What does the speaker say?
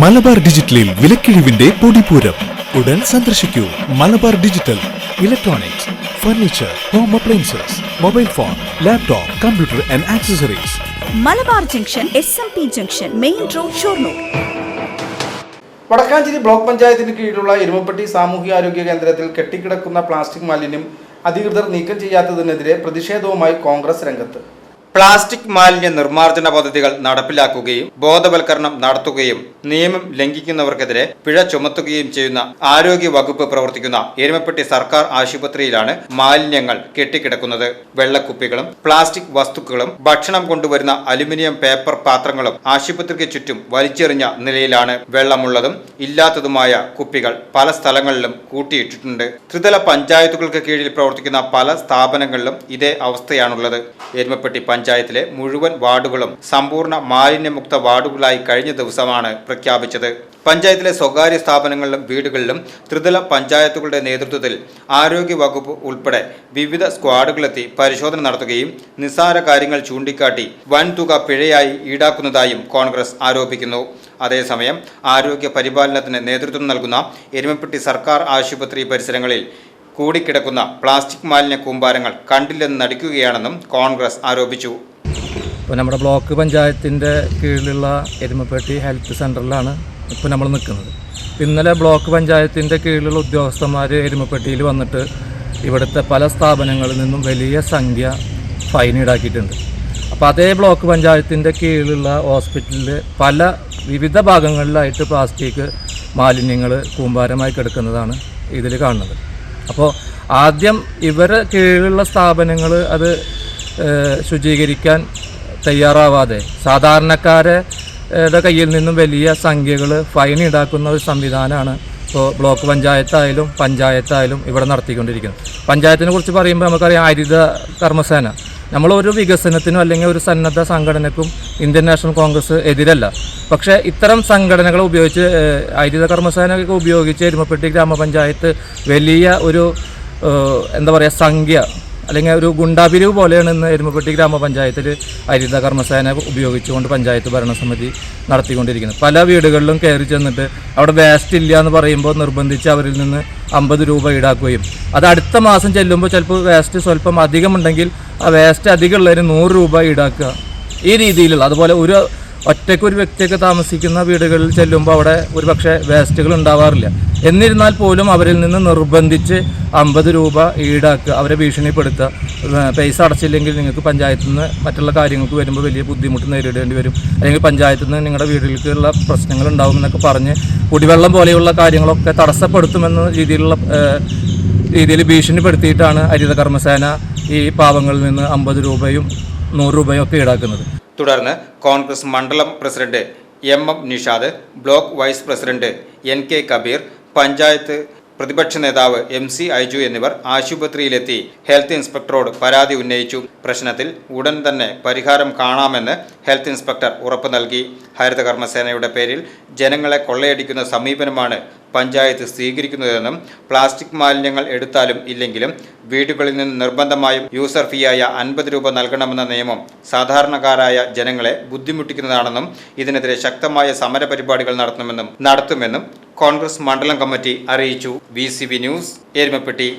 മലബാർ ഡിജിറ്റലിൽ വിലക്കിഴിവിന്റെ പൊടിപൂരം. ഉടൻ സന്ദർശിക്കൂ. Malabar digital electronics furniture home appliances mobile phone laptop computer and accessories Malabar junction S M P junction main road Shoranur. Vadakkanchery block പഞ്ചായത്തിന് കീഴിലുള്ള എരുമപ്പെട്ടി സാമൂഹ്യാരോഗ്യ കേന്ദ്രത്തിൽ കെട്ടിക്കിടക്കുന്ന plastic മാലിന്യം അധികൃതർ നീക്കം ചെയ്യാത്തതിനെതിരെ പ്രതിഷേധവുമായി കോൺഗ്രസ് രംഗത്ത്. പ്ലാസ്റ്റിക് മാലിന്യ നിർമ്മാർജന പദ്ധതികൾ നടപ്പിലാക്കുകയും ബോധവൽക്കരണം നടത്തുകയും നിയമം ലംഘിക്കുന്നവർക്കെതിരെ പിഴ ചുമത്തുകയും ചെയ്യുന്ന ആരോഗ്യ വകുപ്പ് പ്രവർത്തിക്കുന്ന എരുമപ്പെട്ടി സർക്കാർ ആശുപത്രിയിലാണ് മാലിന്യങ്ങൾ കെട്ടിക്കിടക്കുന്നത്. വെള്ളക്കുപ്പികളും പ്ലാസ്റ്റിക് വസ്തുക്കളും ഭക്ഷണം കൊണ്ടുവരുന്ന അലുമിനിയം പേപ്പർ പാത്രങ്ങളും ആശുപത്രിക്ക് ചുറ്റും വലിച്ചെറിഞ്ഞ നിലയിലാണ് വെള്ളമുള്ളതും ഇല്ലാത്തതുമായ കുപ്പികൾ പല സ്ഥലങ്ങളിലും കൂട്ടിയിട്ടിട്ടുണ്ട്. ത്രിതല പഞ്ചായത്തുകൾക്ക് കീഴിൽ പ്രവർത്തിക്കുന്ന പല സ്ഥാപനങ്ങളിലും ഇതേ അവസ്ഥയാണുള്ളത്. എരുമപ്പെട്ടി പഞ്ചായത്തിലെ മുഴുവൻ വാർഡുകളും സമ്പൂർണ മാലിന്യമുക്ത വാർഡുകളായി കഴിഞ്ഞ ദിവസമാണ് പ്രഖ്യാപിച്ചത്. പഞ്ചായത്തിലെ സ്വകാര്യ സ്ഥാപനങ്ങളിലും വീടുകളിലും ത്രിതല പഞ്ചായത്തുകളുടെ നേതൃത്വത്തിൽ ആരോഗ്യ വകുപ്പ് ഉൾപ്പെടെ വിവിധ സ്ക്വാഡുകളെത്തി പരിശോധന നടത്തുകയും നിസ്സാര കാര്യങ്ങൾ ചൂണ്ടിക്കാട്ടി വൻതുക പിഴയായി ഈടാക്കുന്നതായും കോൺഗ്രസ് ആരോപിക്കുന്നു. അതേസമയം ആരോഗ്യ പരിപാലനത്തിന് നേതൃത്വം നൽകുന്ന എരുമപ്പെട്ടി സർക്കാർ ആശുപത്രി പരിസരങ്ങളിൽ കൂടിക്കിടക്കുന്ന പ്ലാസ്റ്റിക് മാലിന്യ കൂമ്പാരങ്ങൾ കണ്ടില്ലെന്ന് നടിക്കുകയാണെന്നും കോൺഗ്രസ് ആരോപിച്ചു. ഇപ്പോൾ നമ്മുടെ ബ്ലോക്ക് പഞ്ചായത്തിന്റെ കീഴിലുള്ള എരുമപ്പെട്ടി ഹെൽത്ത് സെന്ററിലാണ് ഇപ്പോൾ നമ്മൾ നിൽക്കുന്നത്. ഇന്നലെ ബ്ലോക്ക് പഞ്ചായത്തിന്റെ കീഴിലുള്ള ഉദ്യോഗസ്ഥന്മാർ എരുമപ്പെട്ടിയിൽ വന്നിട്ട് ഇവിടുത്തെ പല സ്ഥാപനങ്ങളിൽ നിന്നും വലിയ സംഖ്യ ഫൈൻ ഈടാക്കിയിട്ടുണ്ട്. അപ്പോൾ അതേ ബ്ലോക്ക് പഞ്ചായത്തിന്റെ കീഴിലുള്ള ഹോസ്പിറ്റലിൽ പല വിവിധ ഭാഗങ്ങളിലായിട്ട് പ്ലാസ്റ്റിക് മാലിന്യങ്ങൾ കൂമ്പാരമായി കിടക്കുന്നതാണ് ഇതിൽ കാണുന്നത്. അപ്പോൾ ആദ്യം ഇവരെ കീഴിലുള്ള സ്ഥാപനങ്ങൾ അത് ശുചീകരിക്കാൻ തയ്യാറാവാതെ സാധാരണക്കാരെ കയ്യിൽ നിന്നും വലിയ സംഖ്യകൾ ഫൈൻ ഈടാക്കുന്ന ഒരു സംവിധാനമാണ് ഇപ്പോൾ ബ്ലോക്ക് പഞ്ചായത്തായാലും പഞ്ചായത്തായാലും ഇവിടെ നടത്തിക്കൊണ്ടിരിക്കുന്നത്. പഞ്ചായത്തിനെ കുറിച്ച് പറയുമ്പോൾ നമുക്കറിയാം ഹരിത കർമ്മസേന. നമ്മളൊരു വികസനത്തിനും അല്ലെങ്കിൽ ഒരു സന്നദ്ധ സംഘടനക്കും ഇന്ത്യൻ നാഷണൽ കോൺഗ്രസ് എതിരല്ല. പക്ഷേ ഇത്തരം സംഘടനകളെ ഉപയോഗിച്ച് ഐതിഹ്യ കർമ്മസേനയൊക്കെ ഉപയോഗിച്ച് എരുമപ്പെട്ടി ഗ്രാമപഞ്ചായത്ത് വലിയ ഒരു എന്താ പറയുക സംഖ്യ അല്ലെങ്കിൽ ഒരു ഗുണ്ടാപിരിവ് പോലെയാണ് ഇന്ന് എരുമപ്പെട്ടി ഗ്രാമപഞ്ചായത്തിൽ ഹരിത കർമ്മസേന ഉപയോഗിച്ചുകൊണ്ട് പഞ്ചായത്ത് ഭരണസമിതി നടത്തിക്കൊണ്ടിരിക്കുന്നത്. പല വീടുകളിലും കയറി ചെന്നിട്ട് അവിടെ വേസ്റ്റ് ഇല്ല എന്ന് പറയുമ്പോൾ നിർബന്ധിച്ച് അവരിൽ നിന്ന് അമ്പത് രൂപ ഈടാക്കുകയും. അത് അടുത്ത മാസം ചെല്ലുമ്പോൾ ചിലപ്പോൾ വേസ്റ്റ് സ്വല്പം അധികമുണ്ടെങ്കിൽ ആ വേസ്റ്റ് അധികമുള്ളതിന് നൂറ് രൂപ ഈടാക്കുക. ഈ രീതിയിലുള്ള അതുപോലെ ഒരു ഒറ്റയ്ക്ക് ഒരു വ്യക്തിയൊക്കെ താമസിക്കുന്ന വീടുകളിൽ ചെല്ലുമ്പോൾ അവിടെ ഒരു പക്ഷേ വേസ്റ്റുകൾ ഉണ്ടാവാറില്ല. എന്നിരുന്നാൽ പോലും അവരിൽ നിന്ന് നിർബന്ധിച്ച് അമ്പത് രൂപ ഈടാക്കുക അവരെ ഭീഷണിപ്പെടുത്തുക. പൈസ അടച്ചില്ലെങ്കിൽ നിങ്ങൾക്ക് പഞ്ചായത്തിൽ നിന്ന് മറ്റുള്ള കാര്യങ്ങൾക്ക് വരുമ്പോൾ വലിയ ബുദ്ധിമുട്ട് നേരിടേണ്ടി വരും. അല്ലെങ്കിൽ പഞ്ചായത്തിൽ നിന്ന് നിങ്ങളുടെ വീടുകൾക്കുള്ള പ്രശ്നങ്ങൾ ഉണ്ടാവും എന്നൊക്കെ പറഞ്ഞ് കുടിവെള്ളം പോലെയുള്ള കാര്യങ്ങളൊക്കെ തടസ്സപ്പെടുത്തുമെന്ന രീതിയിലുള്ള രീതിയിൽ ഭീഷണിപ്പെടുത്തിയിട്ടാണ് ഹരിത കർമ്മസേന ഈ പാവങ്ങളിൽ നിന്ന് അമ്പത് രൂപയും നൂറ് രൂപയും ഒക്കെ ഈടാക്കുന്നത്. തുടർന്ന് കോൺഗ്രസ് മണ്ഡലം president M M Nishad block vice president N K Kabeer panchayat പ്രതിപക്ഷ നേതാവ് എം സി ഐജു എന്നിവർ ആശുപത്രിയിലെത്തി ഹെൽത്ത് ഇൻസ്പെക്ടറോട് പരാതി ഉന്നയിച്ചു. പ്രശ്നത്തിൽ ഉടൻ തന്നെ പരിഹാരം കാണാമെന്ന് ഹെൽത്ത് ഇൻസ്പെക്ടർ ഉറപ്പു നൽകി. ഹരിതകർമ്മസേനയുടെ പേരിൽ ജനങ്ങളെ കൊള്ളയടിക്കുന്ന സമീപനമാണ് പഞ്ചായത്ത് സ്വീകരിക്കുന്നതെന്നും പ്ലാസ്റ്റിക് മാലിന്യങ്ങൾ എടുത്താലും ഇല്ലെങ്കിലും വീടുകളിൽ നിന്ന് നിർബന്ധമായും യൂസർ ഫീയായ അൻപത് രൂപ നൽകണമെന്ന നിയമം സാധാരണക്കാരായ ജനങ്ങളെ ബുദ്ധിമുട്ടിക്കുന്നതാണെന്നും ഇതിനെതിരെ ശക്തമായ സമരപരിപാടികൾ നടത്തണമെന്നും നടത്തുമെന്നും കോൺഗ്രസ് മണ്ഡലം കമ്മിറ്റി അറിയിച്ചു. V news Erumapetty.